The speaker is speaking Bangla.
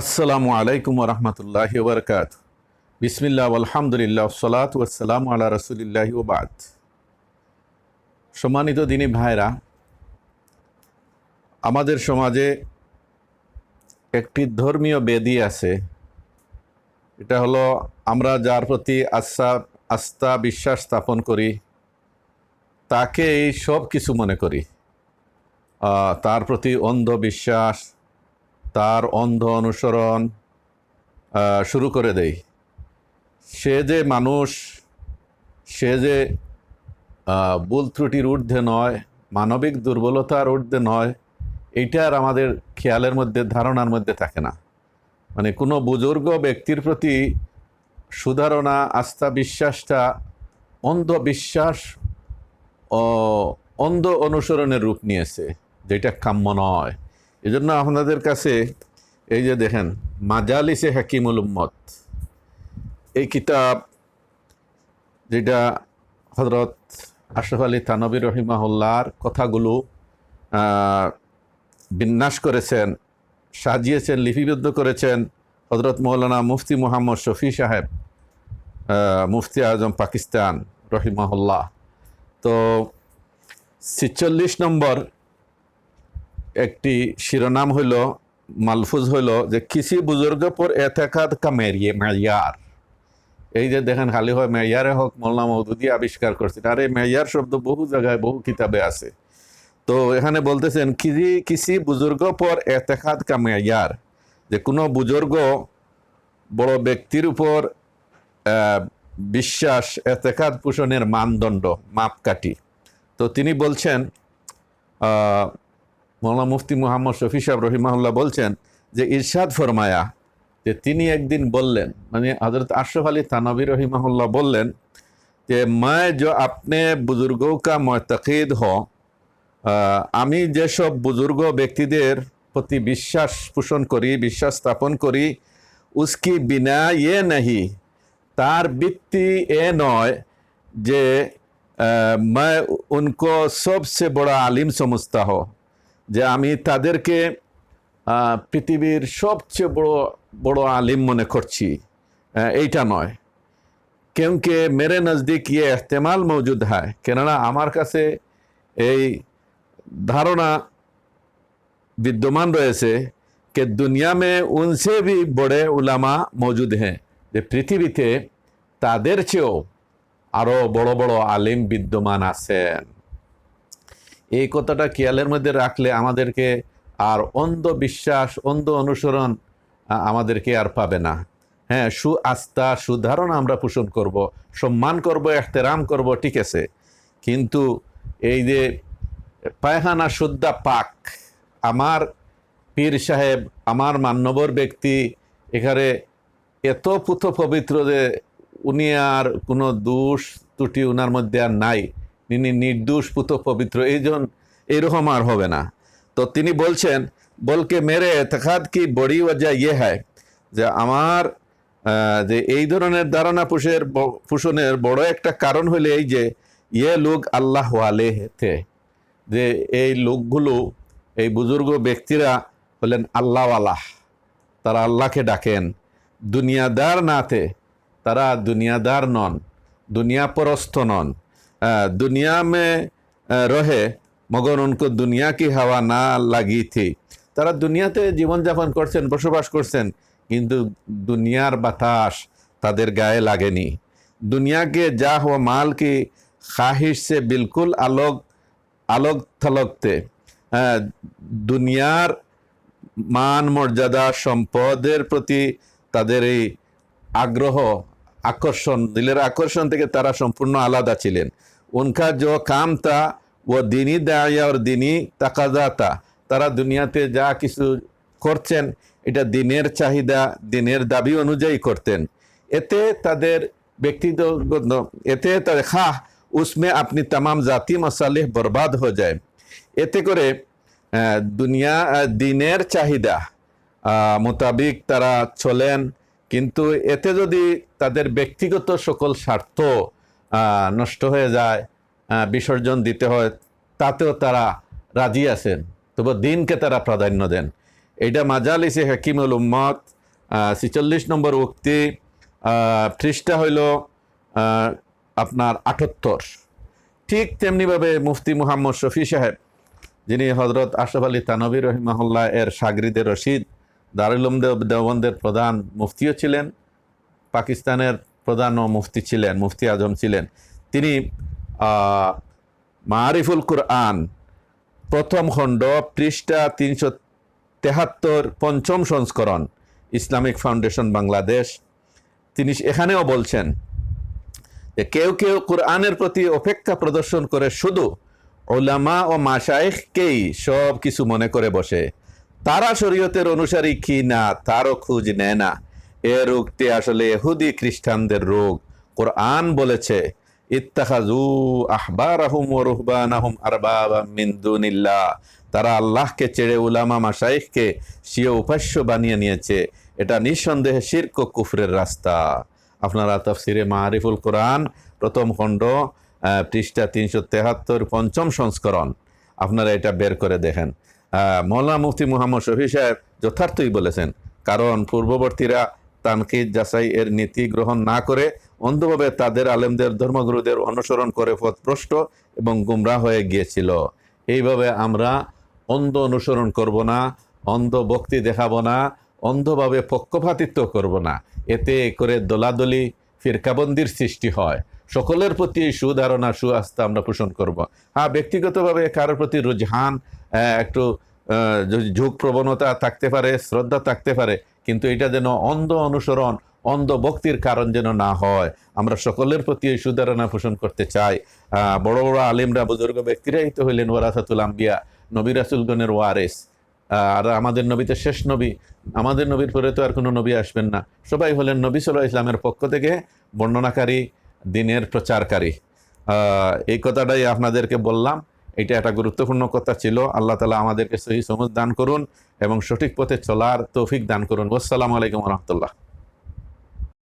আসসালামু আলাইকুম রহমতুল্লাহ বরকাত বিসমিল্লা আলহামদুলিল্লাহ সালাত ওয়াসালাম আল্লাহ রসুলিল্লাহ ওবাদ সম্মানিত দিনী ভাইরা, আমাদের সমাজে একটি ধর্মীয় বেদি আছে। এটা হলো আমরা যার প্রতি আস্থা আস্থা, বিশ্বাস স্থাপন করি, তাকেই সব কিছু মনে করি। তার প্রতি অন্ধবিশ্বাস তার অন্ধ অনুসরণ শুরু করে দেই। সে যে মানুষ, সে যে ভুল ত্রুটির ঊর্ধ্বে নয়, মানবিক দুর্বলতার ঊর্ধ্বে নয় এইটার আমাদের খেয়ালের মধ্যে, ধারণার মধ্যে থাকে না। মানে কোনো বুজুর্গ ব্যক্তির প্রতি সুধারণা, আস্থা, বিশ্বাসটা অন্ধবিশ্বাস অন্ধ অনুসরণের রূপ নিয়েছে, যেটা কাম্য নয়। এজন্য আপনাদের কাছে এই যে দেখেন, মাজালিসে হাকিমুল উম্মত। এই কিতাব যেটা হজরত আশরাফ আলী থানবী রহিমাহুল্লার কথাগুলো বিন্যাস করেছেন, সাজিয়েছেন, লিপিবদ্ধ করেছেন হজরত মৌলানা মুফতি মোহাম্মদ শফি সাহেব মুফতি আজম পাকিস্তান রহিমাহুল্লাহ। তো ছিচল্লিশ নম্বর একটি শিরোনাম হইল, মালফুজ হইল যে, কিসি বুজুর্গ পর এতেকাদ কা মেরিয়ে মেয়ার এই যে দেখেন, খালি হয় মেয়ারে হোক মোল্লা মৌদুদি আবিষ্কার করছেন। আর এই মেয়ার শব্দ বহু জায়গায়, বহু কিতাবে আছে। তো এখানে বলতেছেন কিসি কিসি বুজুর্গ পর এতেকাদ কা মেয়ার যে কোনো বুজুর্গ বড় ব্যক্তির উপর বিশ্বাস, এতেকাদ পোষণের মানদণ্ড, মাপকাঠি। তো তিনি বলছেন মৌলানা মুফতি মোহাম্মদ শফি সাহেব রহিমাহুল্লাহ বলছেন যে ইরশাদ ফরমায়া যে তিনি একদিন বললেন মানে হজরত আশরফ আলী থানবী রহিমাহুল্লাহ বললেন যে मैं जो अपने बुजुर्गों का मोतकीद हो আহ, আমি যেসব বুজুর্গ ব্যক্তিদের প্রতি বিশ্বাস পোষণ করি বিশ্বাস স্থাপন করি উসকি বিনা ইয়ে নাহি তার ভিত্তি এ নয় যে আহ, मैं उनको सबसे बड़ा आलिम समझता हो যে আমি তাদেরকে আহ, পৃথিবীর সবচেয়ে বড় বড় আলিম মনে করছি আহ, এইটা নয় क्योंकि मेरे नज़दीक ये एहतमाल मौजूद है কেননা আমার কাছে এই ধারণা বিদ্যমান রয়েছে कि दुनिया में उनसे भी बड़े उलामा मौजूद हैं যে পৃথিবীতে তাদের চেয়েও আরও বড় বড় আলিম বিদ্যমান আছেন এই কথাটা খেয়ালের মধ্যে রাখলে আমাদেরকে আর অন্ধ বিশ্বাস অন্ধ অনুসরণ আমাদেরকে আর পাবে না। হ্যাঁ সু আস্থা সুধারণা আমরা পোষণ করব, সম্মান করব, এহতেরাম করব, ঠিক আছে। কিন্তু এই যে পায়খানা শুদ্ধা পাক, আমার পীর সাহেব, আমার মান্যবর ব্যক্তি, এখানে এত পুথ পবিত্র যে উনি আর কোনো দোষ ত্রুটি উনার মধ্যে আর নাই। তিনি নির্দোষ, পুত, পবিত্র, এই জন এরকম আর হবে না। তো তিনি বলছেন, বলকে মেরে এতখাদ কি বড়ি ওজা ইয়ে হয় যে আমার যে এই ধরনের ধারণা পোষের পোষণের বড় একটা কারণ হলে এই যে ইয়ে লোক আল্লাহ ওয়ালে হেতে যে এই লোকগুলো, এই বুজুর্গ ব্যক্তিরা হলেন আল্লাহওয়ালাহ তারা আল্লাহকে ডাকেন। দুনিয়াদার নাতে তারা দুনিয়াদার নন দুনিয়া পরস্থ নন। দুনিয়া মে রহে, মগর উনকো দুনিয়া কি হাওয়া না লাগি থি। তারা দুনিয়াতে জীবনযাপন করছেন, বসবাস করছেন, কিন্তু দুনিয়ার বাতাস তাদের গায়ে লাগেনি। দুনিয়াকে যা ও মাল কি খাহিশ সে বিলকুল আলোক আলোক থলকতে। দুনিয়ার মান মর্যাদা সম্পদের প্রতি তাদের এই আগ্রহ আকর্ষণ, দিলের আকর্ষণ থেকে তারা সম্পূর্ণ আলাদা ছিলেন। উনকা जो কাম তা ও দিনই দায়া ওর দিনই তাকাজা তা তারা দুনিয়াতে যা কিছু করছেন, এটা দিনের চাহিদা, দিনের দাবি অনুযায়ী করতেন। এতে তাদের ব্যক্তিগত, এতে তাদের খা উসমে আপনি তামাম জাতি মশালেহ বরবাদ হয়ে যায়। এতে করে দুনিয়া দিনের চাহিদা মোতাবিক তারা চলেন কিন্তু এতে যদি তাদের ব্যক্তিগত সকল স্বার্থ নষ্ট হয়ে যায় বিসর্জন দিতে হয়, তাতেও তারা রাজি আছেন। তবে দিনকে তারা প্রাধান্য দেন। এটা মাজালিসে হাকিমুল উম্মত ছিচল্লিশ নম্বর উক্তি পৃষ্ঠা হইল আপনার আটাত্তর। ঠিক তেমনিভাবে মুফতি মুহাম্মদ শফি সাহেব, যিনি হজরত আশরাফ আলী তানবী রহিমাহুল্লাহ এর সাগরিদের রশিদ দারুলুম দেওবন্দের প্রধান মুফতিও ছিলেন, পাকিস্তানের প্রধান মুফতি ছিলেন, মুফতি আজম ছিলেন। তিনি মারিফুল কুরআন প্রথম খণ্ড পৃষ্ঠা তিনশো তেহাত্তর পঞ্চম সংস্করণ, ইসলামিক ফাউন্ডেশন বাংলাদেশ। তিনি এখানেও বলছেন যে কেউ কেউ কোরআনের প্রতি অপেক্ষা প্রদর্শন করে শুধু ওলামা ও মাসায়েখকেই সব কিছু মনে করে বসে। তারা শরীয়তের অনুসারী কি না, তারও খোঁজ নেয় না। এ রোগটি আসলে এহুদি খ্রিস্টানদের রোগ। কোরআন বলেছে ইত্তাখাজু আহবারাহুম ও রুহবানাহুম আরবাবা মিন দুনিল্লাহ। তারা আল্লাহকে ছেড়ে উলামা মাসাইখকে স্বীয় উপাস্য বানিয়ে নিয়েছে। এটা নিঃসন্দেহে শির্ক কুফরের রাস্তা। আপনারা তফসিরে মারিফুল কোরআন, প্রথম খণ্ড পৃষ্ঠা তিনশো তেহাত্তর, পঞ্চম সংস্করণ। আপনারা এটা বের করে দেখেন। মৌলানা মুফতি মুহাম্মদ শফি সাহেব যথার্থই বলেছেন, কারণ পূর্ববর্তীরা তানকিদ যাচাই এর নীতি গ্রহণ না করে অন্ধভাবে তাদের আলেমদের ধর্মগুরুদের অনুসরণ করে পথভ্রষ্ট এবং গুমরা হয়ে গিয়েছিল। এইভাবে আমরা অন্ধ অনুসরণ করব না, অন্ধ ভক্তি দেখাবো না, অন্ধভাবে পক্ষপাতিত্ব করব না। এতে করে দোলাদলি, ফিরকাবন্দির সৃষ্টি হয়। সকলের প্রতি এই সুধারণা, সুআস্থা আমরা পোষণ করব। হ্যাঁ ব্যক্তিগতভাবে কারোর প্রতি রুঝান একটু ঝুঁক প্রবণতা থাকতে পারে, শ্রদ্ধা থাকতে পারে, কিন্তু এটা যেন অন্ধ অনুসরণ, অন্ধ ভক্তির কারণ যেন না হয়। আমরা সকলের প্রতি এই সুধারণা পোষণ করতে চাই। বড় বড় আলিমরা, বুজুর্গ ব্যক্তিরাই তো হইলেন ওয়ারাসাতুল আম্বিয়া, নবী রাসুলগণের ওয়ারেস। আর আমাদের নবীতে শেষ নবী, আমাদের নবীর পরে তো আর কোনো নবী আসবেন না। সবাই হলেন নবী সাল্লাহ ইসলামের পক্ষ থেকে বর্ণনাকারী দিনের প্রচারকারী। এই কথাটাই আপনাদেরকে বললাম। এটা একটা গুরুত্বপূর্ণ কথা ছিল। আল্লাহ তালা আমাদেরকে সহি সমজ দান করুন এবং সঠিক পথে চলার তৌফিক দান করুন। আসসালামু আলাইকুম রহমতুল্লাহ।